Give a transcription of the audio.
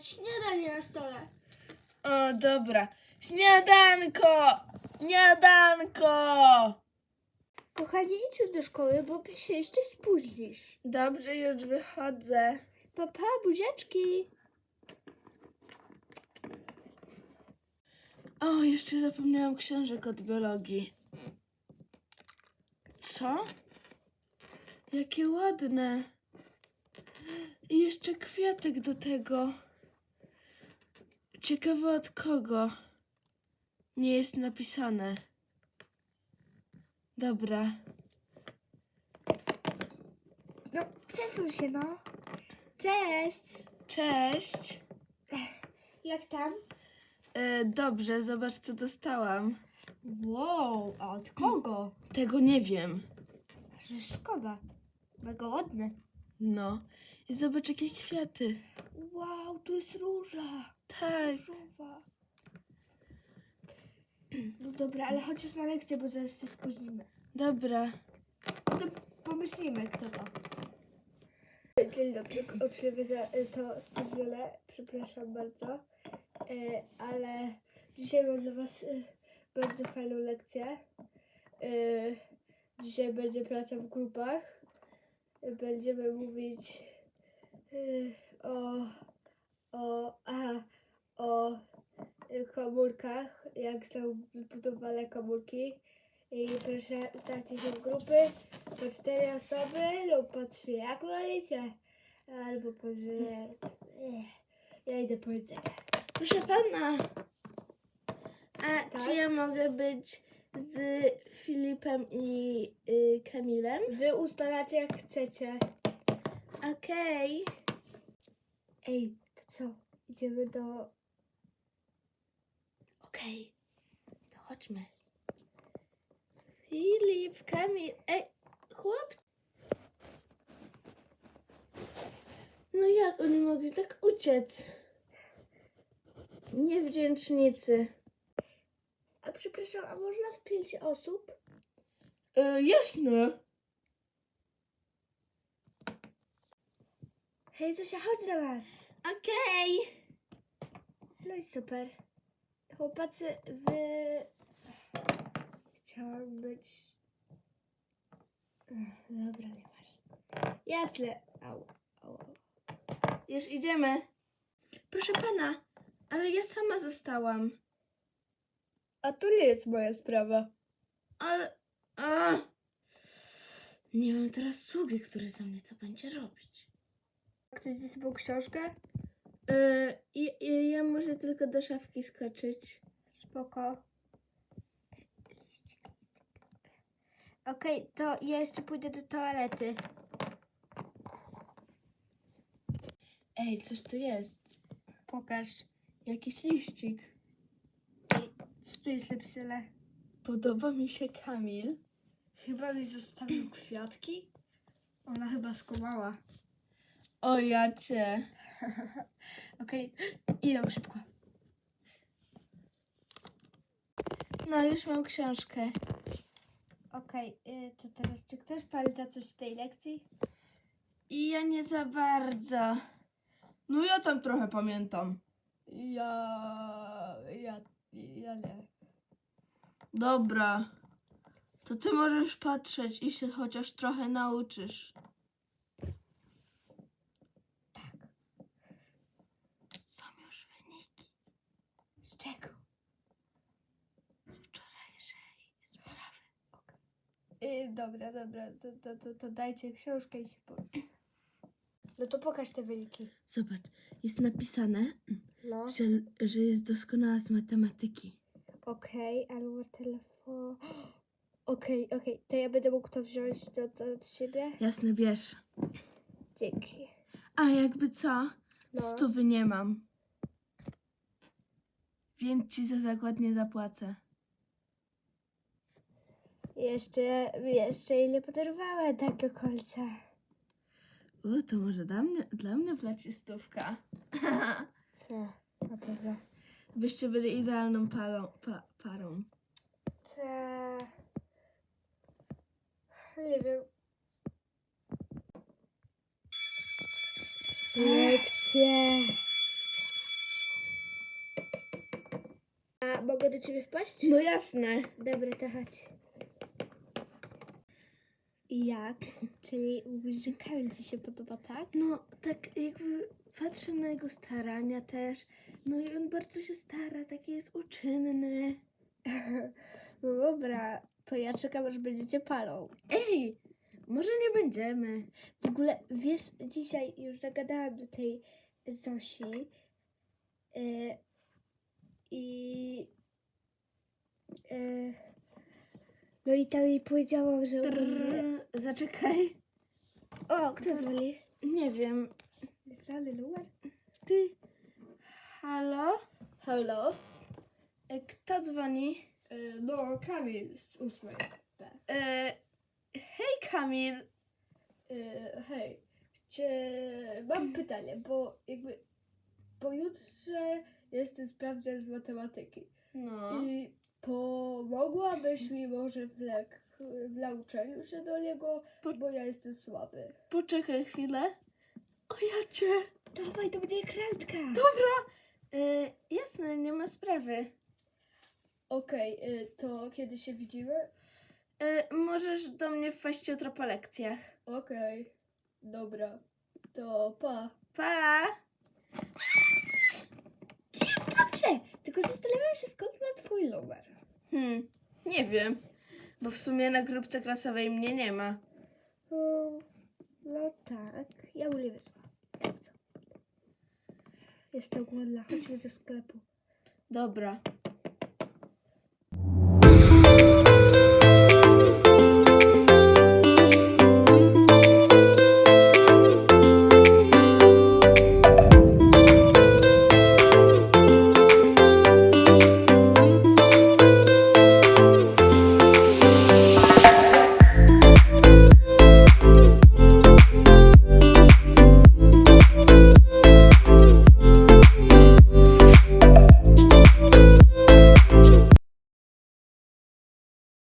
czekać śniadanie na stole. O, dobra. Śniadanko! Śniadanko! Kochanie, idź już do szkoły, bo się jeszcze spóźnisz. Dobrze, już wychodzę. Papa, buziaczki. O, jeszcze zapomniałam książek od biologii. Co? Jakie ładne. I jeszcze kwiatek do tego. Ciekawe od kogo. Nie jest napisane. Dobra. No, przesuń się, no. Cześć. Cześć. Jak tam? E, dobrze, zobacz co dostałam. Wow, a od kogo? Tego nie wiem. Że szkoda. Mega ładne. No. I zobacz jakie kwiaty. Wow, tu jest róża. Tak. Różowa. No dobra, ale chodź już na lekcję, bo zaraz się spóźnimy. Dobra. Potem pomyślimy, kto to. Dzień dobry, oczywiście to spóźnione, przepraszam bardzo, Y, ale dzisiaj mam dla Was y, bardzo fajną lekcję. Y, Dzisiaj będzie praca w grupach. Będziemy mówić o, o, aha, o y, komórkach, jak są wybudowane komórki. I proszę ustawcie się w grupy po cztery osoby lub po trzy, jak wolicie. Albo po. Ja idę po jedzenie. Proszę pana. A Tak? czy ja mogę być z Filipem i y, Kamilem? Wy ustalacie jak chcecie. Okej. Ej, to co? Idziemy do... Okej. To chodźmy. Filip, Kamil. Ej, chłop. No jak oni mogli tak uciec? Niewdzięcznicy. A przepraszam, a można w pięć osób? E, jasne. Hej, Zosia, chodź do nas. Okej. No i super. Chłopacy, wy... Chciałam być... Ech, Dobra, nie masz. Jasne. Au, au, au. Już idziemy. Proszę pana, ale ja sama zostałam. A to nie jest moja sprawa. Ale. A! Nie mam teraz sługi, który za mnie to będzie robić. Ktoś ze sobą książkę? Yy, i, i ja muszę tylko do szafki skoczyć. Spoko. Okej, to ja jeszcze pójdę do toalety. Ej, coś tu jest. Pokaż. Jakiś liścik. Co tu jest napisane? Podoba mi się Kamil. Chyba mi zostawił kwiatki. Ona chyba skumała. O ja cię. Okej, idę szybko. No, już mam książkę. Okej, y, to teraz czy ktoś pamięta coś z tej lekcji? I ja nie za bardzo. No ja tam trochę pamiętam. Ja... ja... ja nie. Dobra. To ty możesz patrzeć i się chociaż trochę nauczysz. Tak. Są już wyniki Z czego? z wczorajszej sprawy. Y, dobra, dobra, to, to, to, to dajcie książkę i się po... No to pokaż te wyniki. Zobacz, jest napisane, No. że, że jest doskonała z matematyki. Okej, albo telefon... Okej, okej, to ja będę mógł to wziąć do, do od siebie? Jasne, wiesz. Dzięki. A jakby co? No. Stówy nie mam. Więc ci za zakład nie zapłacę. Jeszcze, jeszcze podarowałem tak do końca. U, to może dla mnie, dla mnie wleci stówka. Co? Na pewno. Byście byli idealną parą. Pa, parą. Ta... Nie wiem. Lekcje. A mogę do ciebie wpaść? No jasne. Dobra, to chodź. Jak? Czyli mówisz, że Kamil ci się podoba, tak? No, tak jakby patrzę na jego starania też. No i on bardzo się stara, taki jest uczynny. No dobra, to ja czekam, aż będziecie parą. Ej, może nie będziemy. W ogóle, wiesz, dzisiaj już zagadałam do tej Zosi yy, i yy, no i tam jej powiedziałam, że. Trrr, zaczekaj. O, kto dzwoni? Nie wiem. Jest rany numer? Ty. Halo? Halo? E, Kto dzwoni? No, Kamil z ósmej. E, hej Kamil. E, hej, Chcie... mam pytanie, bo jakby pojutrze jest ten sprawdzian z matematyki No. i pomogłabyś mi może w, lek... w nauczeniu się do niego, Po- bo ja jestem słaby. Poczekaj chwilę. O ja cię. Dawaj, to będzie randka. Dobra. E, jasne, nie ma sprawy. Okej, e, to kiedy się widzimy? E, możesz do mnie wpaść jutro po lekcjach. Okej, dobra, to pa. Pa! Dobrze, tylko zastanawiam się skąd ma twój numer. Hmm, nie wiem. Bo w sumie na grupce klasowej mnie nie ma. No, no tak, ja mu nie wysłałam. Jak co? Jestem głodna, chodźmy do sklepu. Dobra.